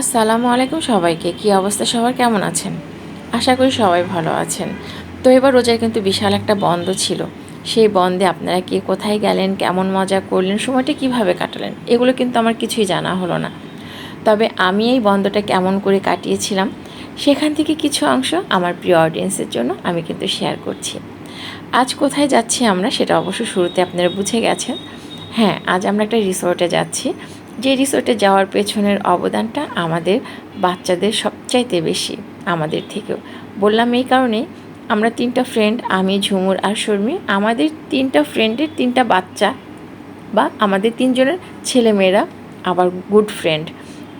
আসসালামু আলাইকুম সবাইকে। কি অবস্থা? সবার কেমন আছেন? আশা করি সবাই ভালো আছেন। তো এবার রোজার কিন্তু বিশাল একটা বন্ধ ছিল। সেই বন্ধে আপনারা কে কোথায় গেলেন, কেমন মজা করলেন, সময়টা কীভাবে কাটালেন, এগুলো কিন্তু আমার কিছুই জানা হলো না। তবে আমি এই বন্ধটা কেমন করে কাটিয়েছিলাম, সেখান থেকে কিছু অংশ আমার প্রিয় অডিয়েন্সের জন্য আমি কিন্তু শেয়ার করছি। আজ কোথায় যাচ্ছি আমরা, সেটা অবশ্য শুরুতে আপনারা বুঝে গেছেন। হ্যাঁ আজ আমরা একটা রিসোর্টে যাচ্ছি। যে রিসোর্টে যাওয়ার পেছনের অবদানটা আমাদের বাচ্চাদের সবচাইতে বেশি, আমাদের থেকেও। বললাম এই কারণে আমরা তিনটা ফ্রেন্ড আমি, ঝুমুর আর শর্মি, আমাদের তিনটা ফ্রেন্ডের তিনটা বাচ্চা বা আমাদের তিনজনের ছেলেমেয়েরা আবার গুড ফ্রেন্ড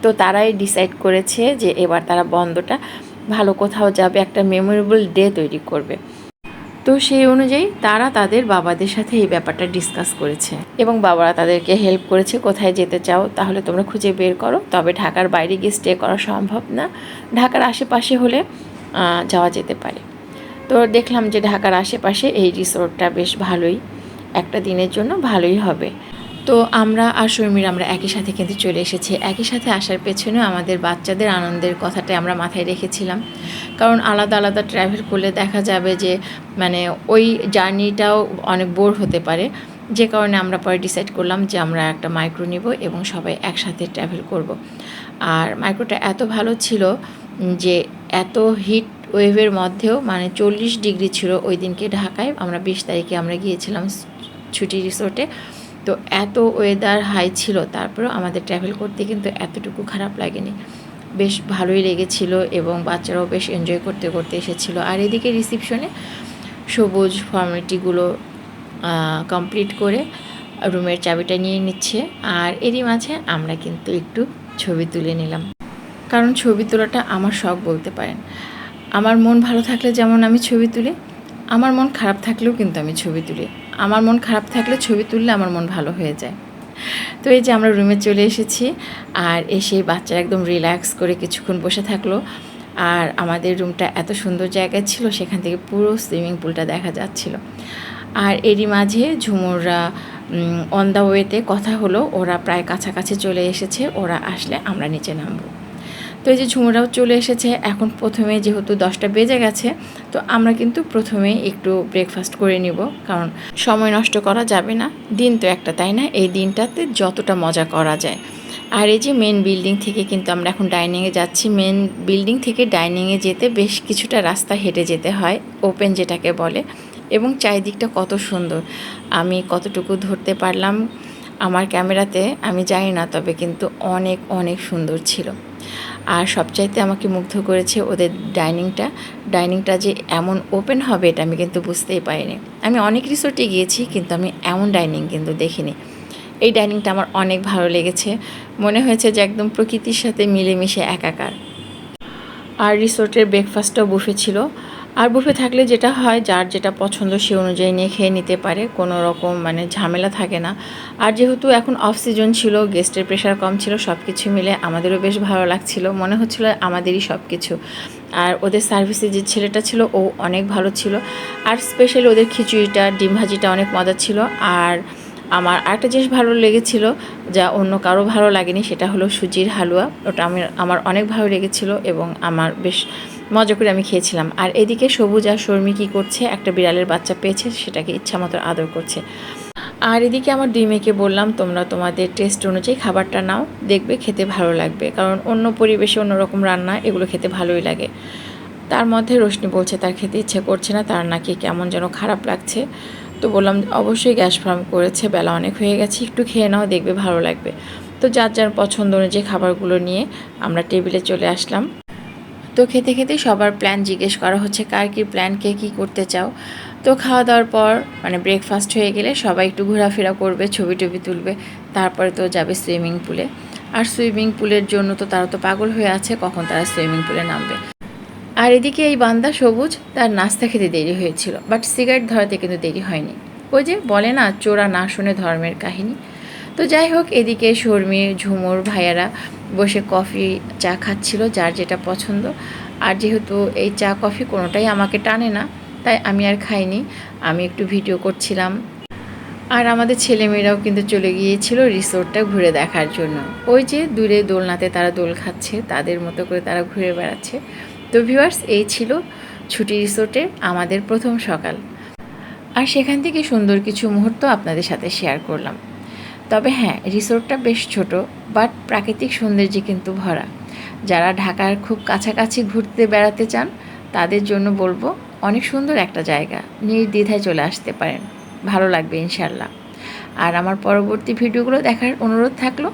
তো তারাই ডিসাইড করেছে যে এবার তারা বন্ধটা ভালো কোথাও যাবে, একটা মেমোরেবল ডে তৈরি করবে। তো সেই অনুযায়ী তারা তাদের বাবাদের সাথে এই ব্যাপারটা ডিসকাস করেছে। এবং বাবারা তাদেরকে হেল্প করেছে, কোথায় যেতে চাও তাহলে তোমরা খুঁজে বের করো। তবে ঢাকার বাইরে গিয়ে স্টে করা সম্ভব না। ঢাকার আশেপাশে হলে যাওয়া যেতে পারে। তো দেখলাম যে ঢাকার আশেপাশে এই রিসোর্টটা বেশ ভালোই। একটা দিনের জন্য ভালোই হবে। তো আমরা আর শর্মির আমরা একই সাথে কিন্তু চলে এসেছি। একই সাথে আসার পেছনেও আমাদের বাচ্চাদের আনন্দের কথাটা আমরা মাথায় রেখেছিলাম। কারণ আলাদা আলাদা ট্রাভেল করলে দেখা যাবে যে মানে ওই জার্নিটাও অনেক বোর হতে পারে। যে কারণে আমরা পরে ডিসাইড করলাম যে আমরা একটা মাইক্রো নিব এবং সবাই একসাথে ট্রাভেল করব। আর মাইক্রোটা এত ভালো ছিল যে, এত হিট ওয়েভের মধ্যেও মানে চল্লিশ ডিগ্রি ছিল ওই দিনকে ঢাকায়। আমরা বিশ তারিখে আমরা গিয়েছিলাম ছুটি রিসোর্টে তো এত ওয়েদার হাই ছিল, তারপরেও আমাদের ট্রাভেল করতে কিন্তু এতটুকু খারাপ লাগেনি। বেশ ভালোই লেগেছিল এবং বাচ্চারাও বেশ এনজয় করতে করতে এসেছিল। আর এদিকে রিসিপশনে সবুজ ফর্মালিটিগুলো কমপ্লিট করে রুমের চাবিটা নিয়ে নিচ্ছে। আর এরই মাঝে আমরা কিন্তু একটু ছবি তুলে নিলাম। কারণ ছবি তোলাটা আমার শখ বলতে পারেন। আমার মন ভালো থাকলে যেমন আমি ছবি তুলি, আমার মন খারাপ থাকলেও কিন্তু আমি ছবি তুলি। আমার মন খারাপ থাকলে ছবি তুললে আমার মন ভালো হয়ে যায়। তো এই যে আমরা রুমে চলে এসেছি আর এসে বাচ্চা একদম রিল্যাক্স করে কিছুক্ষণ বসে থাকল। আর আমাদের রুমটা এত সুন্দর জায়গায় ছিল, সেখান থেকে পুরো সুইমিং পুলটা দেখা যাচ্ছিল। আর এরই মাঝে ঝুমুররা অন দ্য ওয়েতে কথা হলো, ওরা প্রায় কাছাকাছি চলে এসেছে, ওরা আসলে আমরা নিচে নামবো। তো এই যে ঝুমুরাও চলে এসেছে, এখন প্রথমে যেহেতু দশটা বেজে গেছে, তো আমরা কিন্তু প্রথমে একটু ব্রেকফাস্ট করে নিব, কারণ সময় নষ্ট করা যাবে না। দিন তো একটা, তাই না? এই দিনটাতে যতটা মজা করা যায়। আর এই যে মেন বিল্ডিং থেকে কিন্তু আমরা এখন ডাইনিংয়ে যাচ্ছি। মেন বিল্ডিং থেকে ডাইনিংয়ে যেতে বেশ কিছুটা রাস্তা হেঁটে যেতে হয় ওপেন যেটাকে বলে। এবং চারিদিকটা কত সুন্দর। আমি কতটুকু ধরতে পারলাম আমার ক্যামেরাতে আমি জানি না, তবে কিন্তু অনেক অনেক সুন্দর ছিল। আর সবচাইতে আমাকে মুগ্ধ করেছে ওদের ডাইনিংটা। ডাইনিংটা যে এমন ওপেন হবে এটা আমি কিন্তু বুঝতেই পারিনি। আমি অনেক রিসোর্টে গিয়েছি কিন্তু আমি এমন ডাইনিং কিন্তু দেখিনি। এই ডাইনিংটা আমার অনেক ভালো লেগেছে। মনে হয়েছে যে একদম প্রকৃতির সাথে মিলেমিশে একাকার। আর রিসোর্টের ব্রেকফাস্টটাও বুফে ছিল। আর বুফে থাকলে যেটা হয়, যার যেটা পছন্দ সে অনুযায়ী নিয়ে খেয়ে নিতে পারে, কোনো রকম মানে ঝামেলা থাকে না। আর যেহেতু এখন অফ সিজন ছিল গেস্টের প্রেশার কম ছিল সব কিছু মিলে আমাদেরও বেশ ভালো লাগছিল। মনে হচ্ছিল আমাদেরই সব কিছু আর ওদের সার্ভিসে যে ছেলেটা ছিল, ও অনেক ভালো ছিল। আর স্পেশালি ওদের খিচুড়িটা, ডিম ভাজিটা অনেক মজা ছিল। আর আমার আরেকটা জিনিস ভালো লেগেছিল, যা অন্য কারও ভালো লাগেনি, সেটা হলো সুজির হালুয়া। ওটা আমি, আমার অনেক ভালো লেগেছিল এবং আমার বেশ মজা করে আমি খেয়েছিলাম। আর এদিকে সবুজ আর শর্মি কী করছে? একটা বিড়ালের বাচ্চা পেয়েছে, সেটাকে ইচ্ছা মতো আদর করছে। আর এদিকে আমার দুই মেয়েকে বললাম, তোমরা তোমাদের টেস্ট অনুযায়ী খাবারটা নাও, দেখবে খেতে ভালো লাগবে। কারণ অন্য পরিবেশে অন্যরকম রান্না, এগুলো খেতে ভালোই লাগে। তার মধ্যে রোশনি বলছে, তার খেতে ইচ্ছে করছে না, তার নাকি কেমন যেন খারাপ লাগছে। তো বললাম, অবশ্যই গ্যাস ফার্ম করেছে, বেলা অনেক হয়ে গেছে, একটু খেয়ে নাও, দেখবে ভালো লাগবে। তো যার যার পছন্দ অনুযায়ী খাবারগুলো নিয়ে আমরা টেবিলে চলে আসলাম। তো খেতে খেতে সবার প্ল্যান জিজ্ঞেস করা হচ্ছে, কার কী প্ল্যান কে কী করতে চাও? তো খাওয়া দাওয়ার পর মানে ব্রেকফাস্ট হয়ে গেলে সবাই একটু ঘোরাফেরা করবে, ছবি টবি তুলবে, তারপরে তো যাবে সুইমিং পুলে আর সুইমিং পুলের জন্য তো তারা তো পাগল হয়ে আছে, কখন তারা সুইমিং পুলে নামবে? আর এদিকে এই বান্দা সবুজ, তার নাস্তা খেতে দেরি হয়েছিল বাট সিগারেট ধরাতে কিন্তু দেরি হয়নি। ওই যে বলে না, চোরা না শুনে ধর্মের কাহিনী। তো যাই হোক, এদিকে শর্মি, ঝুমুর ভাইয়ারা বসে কফি, চা খাচ্ছিল যার যেটা পছন্দ। আর যেহেতু এই চা, কফি কোনোটাই আমাকে টানে না, তাই আমি আর খাইনি। আমি একটু ভিডিও করছিলাম। আর আমাদের ছেলেমেয়েরাও কিন্তু চলে গিয়েছিল রিসোর্টটা ঘুরে দেখার জন্য। ওই যে দূরে দোলনাতে তারা দোল খাচ্ছে, তাদের মতো করে তারা ঘুরে বেড়াচ্ছে। তো ভিউয়ার্স, এই ছিল ছুটি রিসোর্টের আমাদের প্রথম সকাল। আর সেখান থেকে সুন্দর কিছু মুহূর্ত আপনাদের সাথে শেয়ার করলাম। তবে হ্যাঁ রিসোর্টটা বেশ ছোট, বাট প্রাকৃতিক সৌন্দর্যে কিন্তু ভরা। যারা ঢাকার খুব কাছাকাছি ঘুরতে বেড়াতে চান, তাদের জন্য বলব অনেক সুন্দর একটা জায়গা। নির্দ্বিধায় চলে আসতে পারেন। ভালো লাগবে ইনশাল্লাহ আর আমার পরবর্তী ভিডিওগুলো দেখার অনুরোধ থাকল।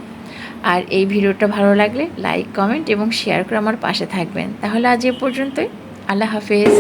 আর এই ভিডিওটা ভালো লাগলে লাইক, কমেন্ট এবং শেয়ার করে আমার পাশে থাকবেন। তাহলে আজ এ পর্যন্তই। আল্লাহ হাফেজ।